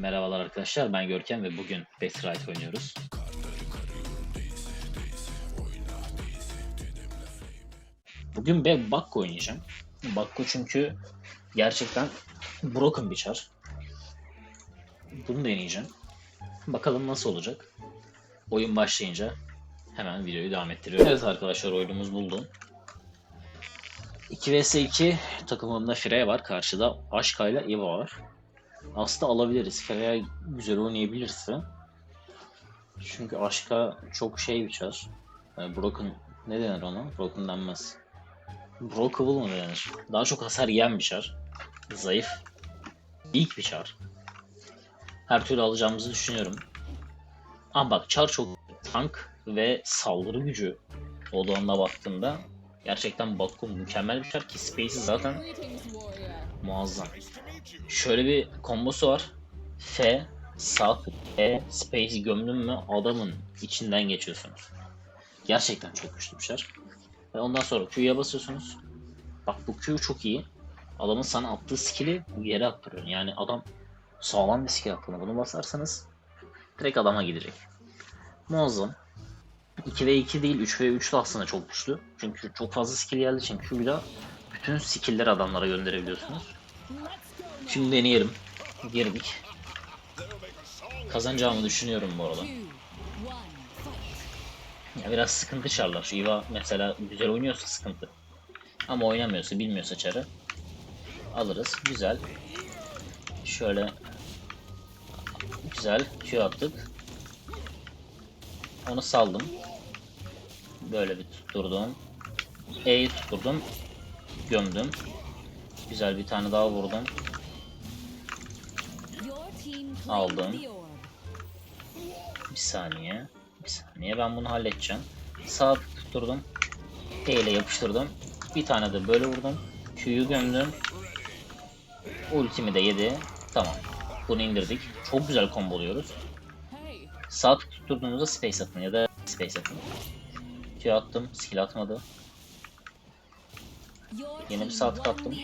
Merhabalar arkadaşlar ben Görkem ve bugün Batright oynuyoruz. Bugün ben Bakko oynayacağım. Bakko çünkü gerçekten broken bir çar. Bunu deneyeceğim. Bakalım nasıl olacak. Oyun başlayınca hemen videoyu devam ettiriyorum. Evet arkadaşlar oyunumuz buldu. 2 vs 2 takımımda Freya var. Karşıda Aşka ile Eva var. Aslında alabiliriz. Freya güzel oynayabilirse. Çünkü Aşka çok şey bir çar. Yani broken ne denir ona? Broken denmez. Brokeable mı denir? Daha çok hasar yiyen bir çar. Zayıf. İlk bir çar. Her türlü alacağımızı düşünüyorum. Ama bak çar çok tank ve saldırı gücü olduğuna baktığımda gerçekten Bakko mükemmel bir çar ki Space'i zaten muazzam. Şöyle bir kombosu var. F, sağ E, space gömdün mü adamın içinden geçiyorsunuz. Gerçekten çok güçlü bir şey. Ve ondan sonra Q'ya basıyorsunuz. Bak bu Q çok iyi. Adamın sana attığı skill'i yere attırıyor. Yani adam sağlam bir skill attığını bunu basarsanız direkt adama gidecek. Muazzam. 2 ve 2 değil 3 ve 3 de aslında çok güçlü. Çünkü çok fazla skill geldiği için Q'yla bütün skill'leri adamlara gönderebiliyorsunuz. Şimdi deneyelim. Girdik. Kazanacağımı düşünüyorum bu arada. Ya biraz sıkıntı çarlar. Eva mesela güzel oynuyorsa sıkıntı. Ama oynamıyorsa, bilmiyorsa çarı alırız. Güzel. Şöyle güzel Q attık. Onu saldım. Böyle bir tutturdum. E'yi tutturdum. Gömdüm. Güzel bir tane daha vurdum. Aldım. Bir saniye. Bir saniye ben bunu halledeceğim. Sağ tutturdum. E ile yapıştırdım. Bir tane de böyle vurdum. Q'yu gömdüm. Ultimi de yedi. Tamam. Bunu indirdik. Çok güzel komboluyoruz. Sağ tık tutturduğunuzda space atın ya da space atın. Q attım. Skill atmadı. Yine bir sağ tık attım.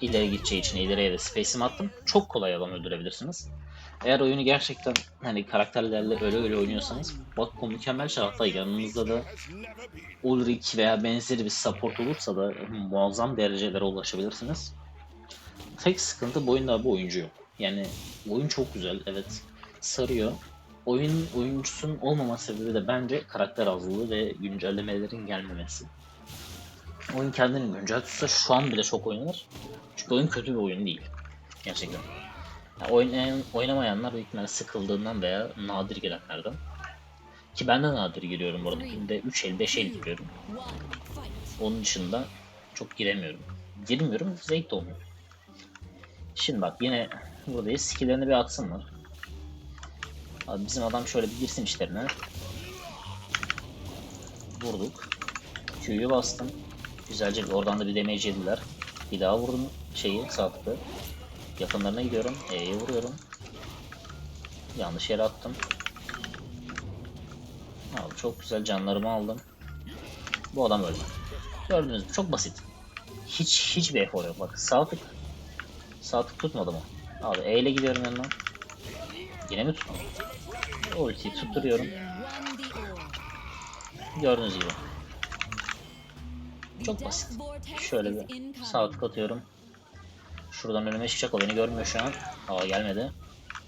İleri gideceği için ileriye de space'imi attım. Çok kolay adam öldürebilirsiniz. Eğer oyunu gerçekten hani karakterlerle öyle öyle oynuyorsanız Bakko mükemmel hatta yanınızda da Ulrich veya benzeri bir support olursa da muazzam derecelere ulaşabilirsiniz. Tek sıkıntı bu oyunda bu oyuncu yok. Yani oyun çok güzel evet sarıyor. Oyun oyuncusunun olmama sebebi de bence karakter azlığı ve güncellemelerin gelmemesi. Oyun kendini güncel tutsa şu an bile çok oynanır. Çünkü oyun kötü bir oyun değil. Gerçekten. Yani oynayan, oynamayanlar büyük ihtimalle sıkıldığından veya nadir gelenlerden. Ki ben de nadir giriyorum bu arada. Günde 3 el 5 el giriyorum. Onun dışında çok giremiyorum. Girmiyorum zevk de olmuyor. Şimdi bak yine buradayız. Skill'lerini bir atsınlar. Abi bizim adam şöyle bir girsin işlerine. Vurduk. Q'yu bastım. Güzelce oradan da bir damage yediler. Bir daha vurdum şeyi sattı. Yakınlarına gidiyorum. E'ye vuruyorum. Yanlış yere attım. Abi çok güzel canlarımı aldım. Bu adam öldü. Gördünüz mü? Çok basit. Hiç hiçbir efor yok. Bak sağ tık. Sağ tık tutmadı mı? Abi E ile gidiyorum yanına. Yine mi tutmadı? Ultiyi tutturuyorum. Gördüğünüz gibi. Çok basit. Şöyle bir sağ tık atıyorum. Şuradan önüme çıkacak o beni görmüyor şu an. Aa gelmedi.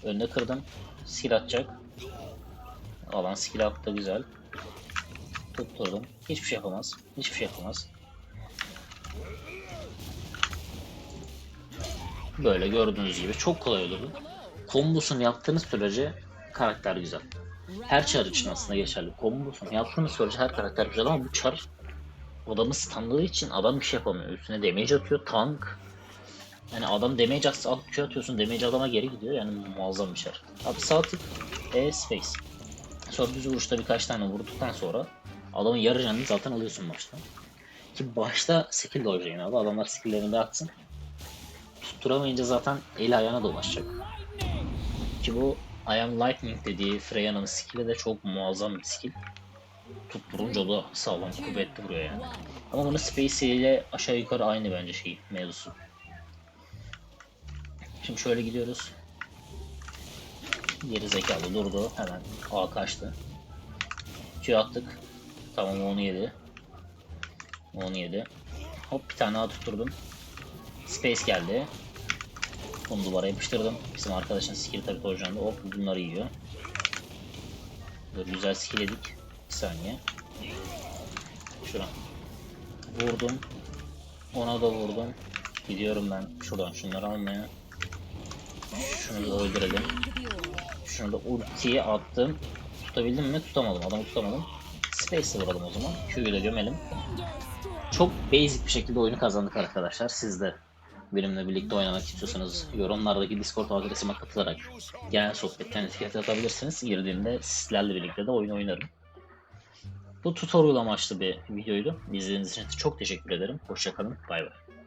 Önüne kırdım. Skill atacak. Alan skill attı güzel. Tutturdum. Hiçbir şey yapamaz. Hiçbir şey yapamaz. Böyle gördüğünüz gibi çok kolay olurdu. Kombosunu yaptığınız sürece karakter güzel. Her çar için aslında geçerli. Kombosunu yaptığınız sürece her karakter güzel ama bu çar adamı stunladığı için adam bir şey yapamıyor. Üstüne damage atıyor. Tank. Yani adam damage atsa alıp Q atıyorsun. Damage adama geri gidiyor. Yani muazzam bir şey. Abi sağ tık. E space. Sonra düz vuruşta birkaç tane vurduktan sonra adamın yarı canını zaten alıyorsun başta. Ki başta skill dojlayın abi. Adamlar skilllerini atsın. Tutturamayınca zaten eli ayağına dolaşacak. Ki bu I am Lightning dediği Freya'nın skill'i de çok muazzam bir skill. Tutturunca da sağlam kuvvetli vuruyor yani. Ama bunun Space ile aşağı yukarı aynı bence şey mevzusu. Şimdi şöyle gidiyoruz. Geri zekalı durdu. Hemen A kaçtı. Q attık. Tamam onu yedi. Onu yedi. Hop bir tane daha tutturdum. Space geldi. Bunu duvara yapıştırdım. Bizim arkadaşın skill tabi torcanda. Hop bunları yiyor. Böyle güzel skill yedik. Bir saniye. Şuna. Vurdum. Ona da vurdum. Gidiyorum ben şuradan şunları almaya. Şunu da öldürelim. Şunu da ultiye attım. Tutabildim mi? Tutamadım. Adamı tutamadım. Space'e vuralım o zaman. Q'yu da gömelim. Çok basic bir şekilde oyunu kazandık arkadaşlar. Siz de benimle birlikte oynamak istiyorsanız yorumlardaki Discord adresime katılarak genel sohbetten etiket atabilirsiniz. Girdiğimde sizlerle birlikte de oyun oynarım. Bu tutorial amaçlı bir videoydu. İzlediğiniz için çok teşekkür ederim. Hoşçakalın. Bay bay.